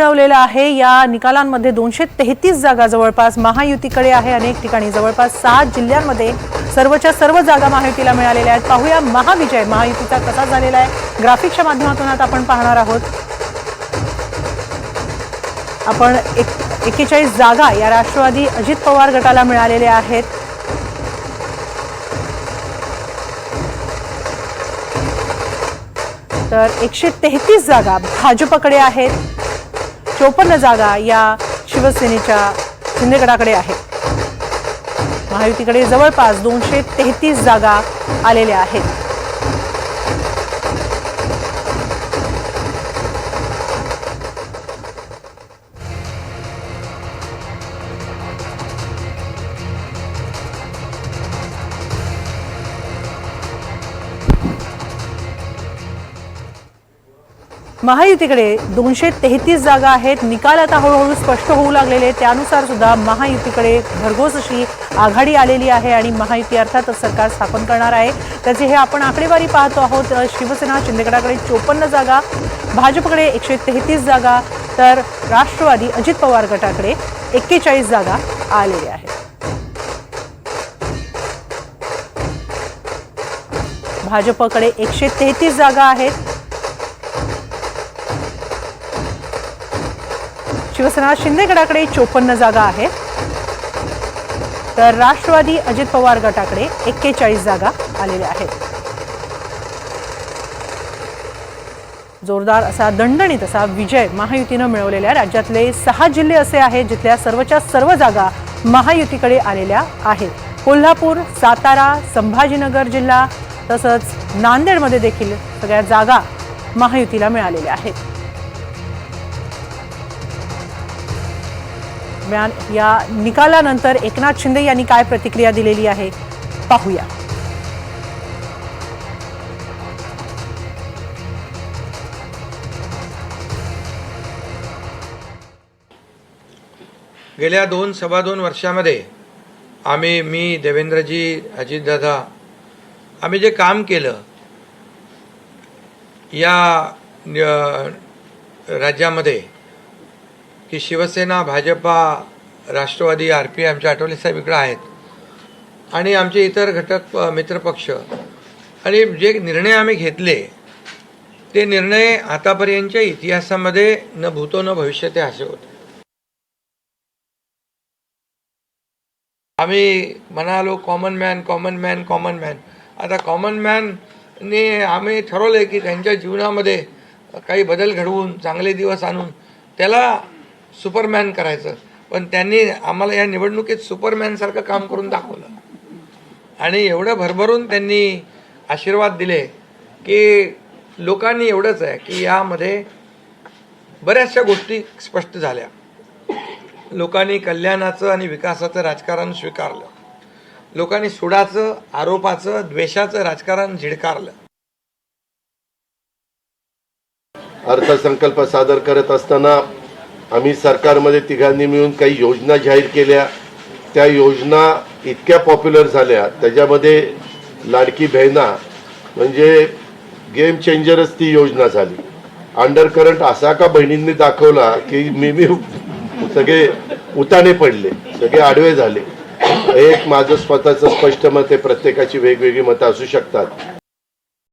मिळवलेला आहे. या निकालांमध्ये दोनशे तेहतीस जागा जवळपास महायुतीकडे आहे. अनेक ठिकाणी जवळपास सात जिल्ह्यांमध्ये सर्वच्या सर्व जागा महायुतीला मिळालेल्या आहेत. पाहूया महाविजय. महायुतीचा कसा झालेला आहे? ग्राफिकच्या माध्यमातून आता आपण पाहणार आहोत. आपण एक एकेचाळीस जागा या राष्ट्रवादी अजित पवार गटाला मिळालेल्या आहेत. तर एकशे तेहतीस जागा भाजपकडे आहेत. चोपन्न जागा या शिवसेनेच्या शिंदेगडाकडे आहे. महायुतीकडे जवळपास दोनशे तेहतीस जागा आलेल्या आहेत. महायुतीकडे दोनशे तेहतीस जागा आहेत. निकाल आता हळूहळू स्पष्ट होऊ लागलेले त्यानुसार सुद्धा महायुतीकडे भरघोस अशी आघाडी आलेली आहे आणि महायुती अर्थातच सरकार स्थापन करणार आहे. त्याचे हे आपण आकडेवारी पाहतो आहोत. शिवसेना शिंदेगडाकडे चोपन्न जागा भाजपकडे एकशे तेहतीस जागा तर राष्ट्रवादी अजित पवार गटाकडे एक्केचाळीस जागा आलेल्या आहेत. भाजपकडे एकशे तेहतीस जागा आहेत. शिवसेना शिंदेगडाकडे चोपन्न जागा आहेत. तर राष्ट्रवादी अजित पवार गटाकडे एक्केचाळीस जागा आलेल्या आहेत. जोरदार असा दणदणीत असा विजय महायुतीनं मिळवलेल्या राज्यातले सहा जिल्हे असे आहेत जिथल्या सर्वच्या सर्व जागा महायुतीकडे आलेल्या आहेत. कोल्हापूर सातारा संभाजीनगर जिल्हा तसंच नांदेडमध्ये देखील सगळ्या जागा महायुतीला मिळालेल्या आहेत. दरम्यान या निकालानंतर एकनाथ शिंदे यांनी काय प्रतिक्रिया दिलेली आहे? पाहूया. गेल्या दोन सव्वा दोन वर्षामध्ये आम्ही मी देवेंद्रजी अजितदादा आम्ही जे काम केलं या राज्यामध्ये की शिवसेना भाजपा राष्ट्रवादी आर पी आमचे आठवले साहेब इकडं आहेत. आणि आमचे इतर घटक मित्रपक्ष. आणि जे निर्णय आम्ही घेतले ते निर्णय आतापर्यंतच्या इतिहासामध्ये न भूतो न भविष्य ते असे होते. आम्ही म्हणालो common man common man common man आता कॉमन मॅनने आम्ही ठरवलं की त्यांच्या जीवनामध्ये काही बदल घडवून चांगले दिवस आणून त्याला सुपरमॅन करायचं. पण त्यांनी आम्हाला या निवडणुकीत सुपरमॅनसारखं काम करून दाखवलं. आणि एवढं भरभरून त्यांनी आशीर्वाद दिले की लोकांनी एवढंच आहे की यामध्ये बऱ्याचशा गोष्टी स्पष्ट झाल्या. लोकांनी कल्याणाचं आणि विकासाचं राजकारण स्वीकारलं. लोकांनी सुडाचं आरोपाचं द्वेषाचं राजकारण झिडकारलं. अर्थसंकल्प सादर करत असताना आम्ही सरकारमध्ये तिघांनी मिळून काही योजना जाहीर केल्या. त्या योजना इतक्या पॉप्युलर झाल्या. त्याच्यामध्ये लाडकी बहिणा म्हणजे गेम चेंजरच ती योजना झाली. अंडर करंट असा का बहिणींनी दाखवला की मी मी सगळे उताने पडले सगळे आडवे झाले. एक माझं स्वतःचं स्पष्ट मत आहे प्रत्येकाची वेगवेगळी मतं असू शकतात.